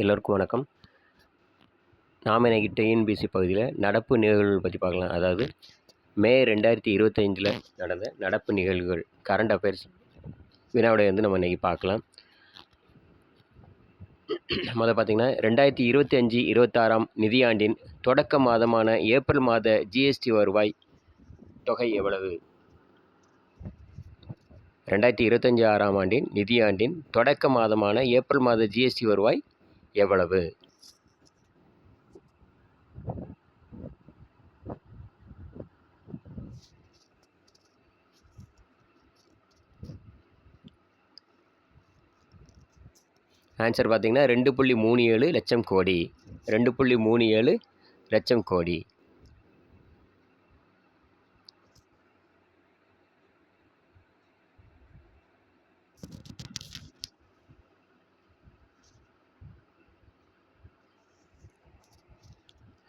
எல்லோருக்கும் வணக்கம். நாம் இன்னைக்கு டிஎன்பிசி பகுதியில் நடப்பு நிகழ்வுகள் பற்றி பார்க்கலாம். அதாவது மே ரெண்டாயிரத்தி இருபத்தஞ்சில் நடந்த நடப்பு நிகழ்வுகள் கரண்ட் அஃபேர்ஸ் வினாவிடை வந்து நம்ம இன்றைக்கி பார்க்கலாம். முதல்ல பார்த்திங்கன்னா ரெண்டாயிரத்தி இருபத்தி அஞ்சு இருபத்தாறாம் நிதியாண்டின் தொடக்க மாதமான ஏப்ரல் மாத ஜிஎஸ்டி வருவாய் தொகை எவ்வளவு? ரெண்டாயிரத்தி இருபத்தஞ்சி ஆறாம் ஆண்டின் நிதியாண்டின் தொடக்க மாதமான ஏப்ரல் மாத ஜிஎஸ்டி வருவாய் எவ்வளவு? ஆன்சர் பார்த்தீங்கன்னா ரெண்டு புள்ளி மூணு ஏழு லட்சம் கோடி. ரெண்டு புள்ளி மூணு ஏழு லட்சம் கோடி.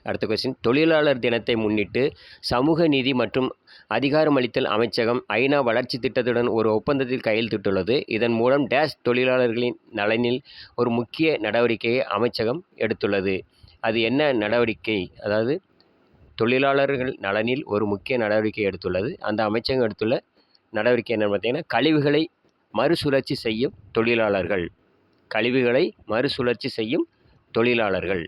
அடுத்த கொஸ்டின் தொழிலாளர் தினத்தை முன்னிட்டு சமூக நீதி மற்றும் அதிகாரமளித்தல் அமைச்சகம் ஐநா வளர்ச்சி திட்டத்துடன் ஒரு ஒப்பந்தத்தில் கையெழுத்திட்டுள்ளது. இதன் மூலம் டேஷ் தொழிலாளர்களின் நலனில் ஒரு முக்கிய நடவடிக்கையை அமைச்சகம் எடுத்துள்ளது. அது என்ன நடவடிக்கை? அதாவது தொழிலாளர்கள் நலனில் ஒரு முக்கிய நடவடிக்கை எடுத்துள்ளது. அந்த அமைச்சகம் எடுத்துள்ள நடவடிக்கை என்னென்னு பார்த்தீங்கன்னா கழிவுகளை மறுசுழற்சி செய்யும் தொழிலாளர்கள். கழிவுகளை மறுசுழற்சி செய்யும் தொழிலாளர்கள்.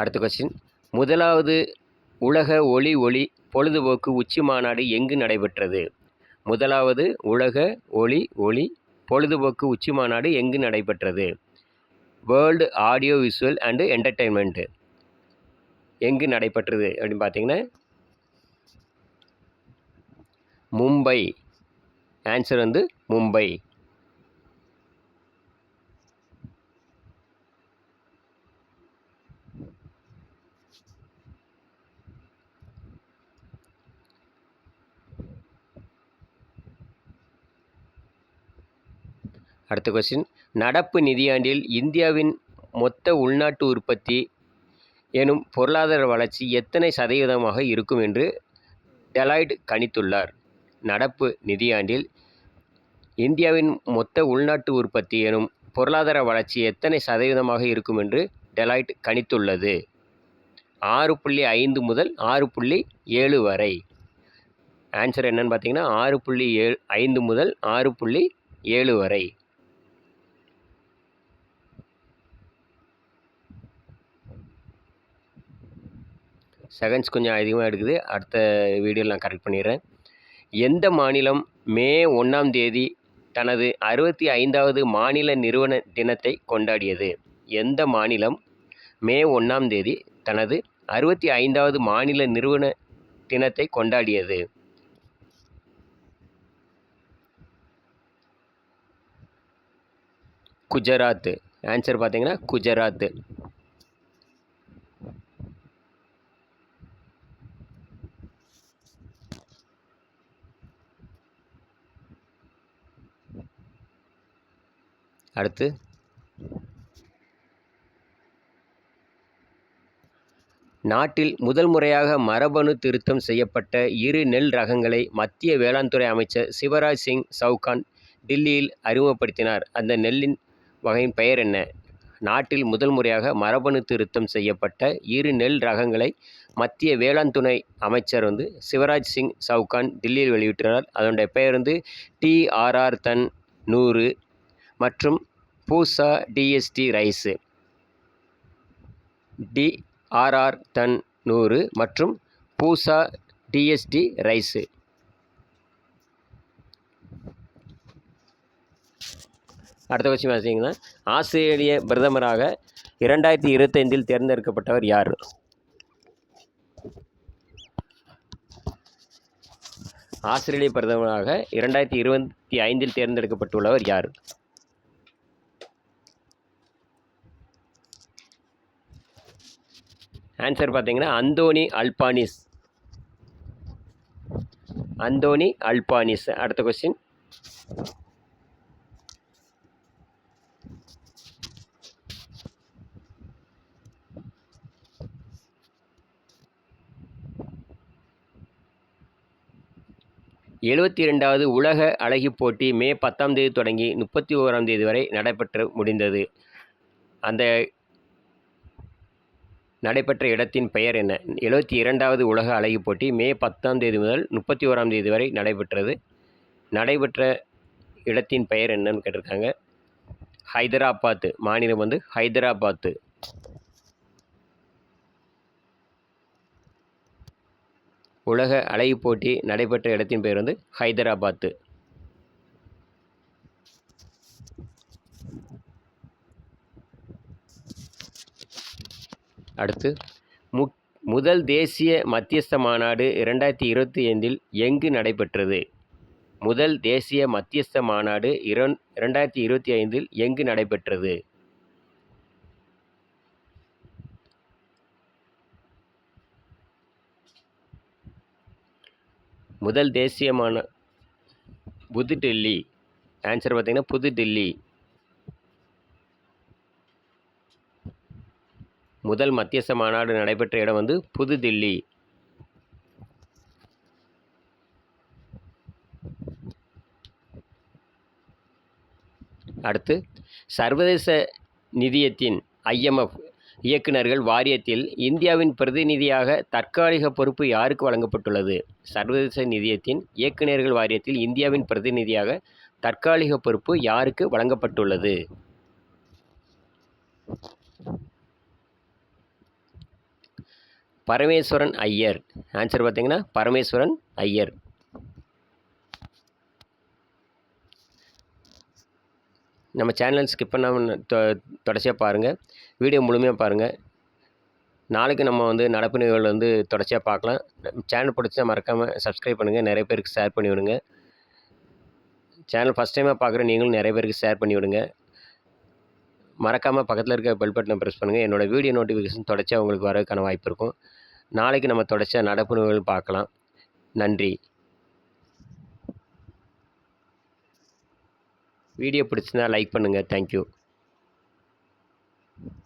அடுத்த கொஸ்டின் முதலாவது உலக ஒளி ஒளி பொழுதுபோக்கு உச்சி மாநாடு எங்கு நடைபெற்றது? முதலாவது உலக ஒளி ஒளி பொழுதுபோக்கு உச்சி மாநாடு எங்கு நடைபெற்றது? World audio visual and entertainment எங்கு நடைபெற்றது அப்படின்னு பார்த்தீங்கன்னா மும்பை. ஆன்சர் வந்து மும்பை. அடுத்த கொஸ்டின் நடப்பு நிதியாண்டில் இந்தியாவின் மொத்த உள்நாட்டு உற்பத்தி எனும் பொருளாதார வளர்ச்சி எத்தனை சதவீதமாக இருக்கும் என்று டெலாய்டு கணித்துள்ளார். நடப்பு நிதியாண்டில் இந்தியாவின் மொத்த உள்நாட்டு உற்பத்தி எனும் பொருளாதார வளர்ச்சி எத்தனை சதவீதமாக இருக்கும் என்று டெலாய்ட் கணித்துள்ளது. ஆறு புள்ளி ஐந்து முதல் ஆறு புள்ளி ஏழு வரை. ஆன்சர் என்னன்னு பார்த்தீங்கன்னா ஆறு புள்ளி ஏழு ஐந்து முதல் ஆறு புள்ளி ஏழு வரை. செகண்ட்ஸ் கொஞ்சம் அதிகமாக எடுக்குது. அடுத்த வீடியோவில் நான் கரெக்ட் பண்ணிடுறேன். எந்த மாநிலம் மே ஒன்றாம் தேதி தனது அறுபத்தி ஐந்தாவது மாநில நிறுவன தினத்தை கொண்டாடியது? எந்த மாநிலம் மே ஒன்றாம் தேதி தனது அறுபத்தி ஐந்தாவது மாநில நிறுவன தினத்தை கொண்டாடியது? குஜராத். ஆன்சர் பார்த்தீங்கன்னா குஜராத். அடுத்து. நாட்டில் முதல் முறையாக மரபணு திருத்தம் செய்யப்பட்ட இரு நெல் ரகங்களை மத்திய வேளாண் துறை அமைச்சர் சிவராஜ் சிங் சவுகான் டில்லியில் அறிமுகப்படுத்தினார். அந்த நெல்லின் வகையின் பெயர் என்ன? நாட்டில் முதல் முறையாக மரபணு திருத்தம் செய்யப்பட்ட இரு நெல் ரகங்களை மத்திய வேளாண் துணை அமைச்சர் வந்து சிவராஜ் சிங் சவுகான் டில்லியில் வெளியிட்டுள்ளார். அதனுடைய பெயர் வந்து டிஆர்ஆர் தன் நூறு மற்றும் Pusa DST rice TRR Dhan நூறு மற்றும் பூசா டிஎஸ்டி ரைஸு அடுத்த கொஸ்டின் பார்த்தீங்கன்னா ஆஸ்திரேலிய பிரதமராக இரண்டாயிரத்தி இருபத்தைந்தில் தேர்ந்தெடுக்கப்பட்டவர் யார்? ஆஸ்திரேலிய பிரதமராக இரண்டாயிரத்தி இருபத்தி ஐந்தில் தேர்ந்தெடுக்கப்பட்டுள்ளவர் யார்? ஆன்சர் பார்த்தீங்கன்னா அந்தோனி அல்பானிஸ். Anthony Albanese. அடுத்த கொஸ்டின் எழுபத்தி ரெண்டாவது உலக அழகி போட்டி மே பத்தாம் தேதி தொடங்கி முப்பத்தி ஓராம் தேதி வரை நடைபெற்று முடிந்தது. அந்த நடைபெற்ற இடத்தின் பெயர் என்ன? எழுபத்தி இரண்டாவது உலக அழகு போட்டி மே பத்தாம் தேதி முதல் முப்பத்தி ஓராம் தேதி வரை நடைபெற்றது. நடைபெற்ற இடத்தின் பெயர் என்னன்னு கேட்டிருக்காங்க. ஹைதராபாத் மாநிலம் வந்து ஹைதராபாத்து உலக அழகு போட்டி நடைபெற்ற இடத்தின் பெயர் வந்து ஹைதராபாத்து அடுத்து மு முதல் தேசிய மத்தியஸ்த மாநாடு இரண்டாயிரத்தி இருபத்தி ஐந்தில் எங்கு நடைபெற்றது? முதல் தேசிய மத்தியஸ்த மாநாடு இரண் இரண்டாயிரத்தி இருபத்தி ஐந்தில் எங்கு நடைபெற்றது? முதல் தேசிய மாநா புதுடெல்லி. ஆன்சர் பார்த்தீங்கன்னா புதுடில்லி. முதல் மத்தியஸ்த மாநாடு நடைபெற்ற இடம் வந்து புதுதில்லி. அடுத்து சர்வதேச நிதியத்தின் ஐஎம்எஃப் இயக்குநர்கள் வாரியத்தில் இந்தியாவின் பிரதிநிதியாக தற்காலிக பொறுப்பு யாருக்கு வழங்கப்பட்டுள்ளது? சர்வதேச நிதியத்தின் இயக்குநர்கள் வாரியத்தில் இந்தியாவின் பிரதிநிதியாக தற்காலிக பொறுப்பு யாருக்கு வழங்கப்பட்டுள்ளது? பரமேஸ்வரன் ஐயர். ஆன்சர் பார்த்தீங்கன்னா பரமேஸ்வரன் ஐயர். நம்ம சேனல் ஸ்கிப் பண்ணாமல் தொ தொடர்ச்சியாக பாருங்கள் வீடியோ முழுமையாக பாருங்கள் நாளைக்கு நம்ம வந்து நடப்பு நிகழ்வுகள் வந்து தொடர்ச்சியாக பார்க்கலாம். சேனல் பிடிச்சா மறக்காமல் சப்ஸ்கிரைப் பண்ணுங்கள் நிறைய பேருக்கு ஷேர் பண்ணி விடுங்க. சேனல் ஃபஸ்ட் டைமாக பார்க்குற நீங்களும் நிறைய பேருக்கு ஷேர் பண்ணி விடுங்க. மறக்காமல் பக்கத்தில் இருக்க பெல் பட்டனை ப்ரெஸ் பண்ணுங்கள் என்னோடய வீடியோ நோட்டிஃபிகேஷன் தொடர்ச்சியாக உங்களுக்கு வரதுக்கான வாய்ப்பு இருக்கும். நாளைக்கு நம்ம தொடர்ச்சியாக நடப்பு நூல்கள் பார்க்கலாம். நன்றி. வீடியோ பிடிச்சிருந்தா லைக் பண்ணுங்கள் தேங்க்யூ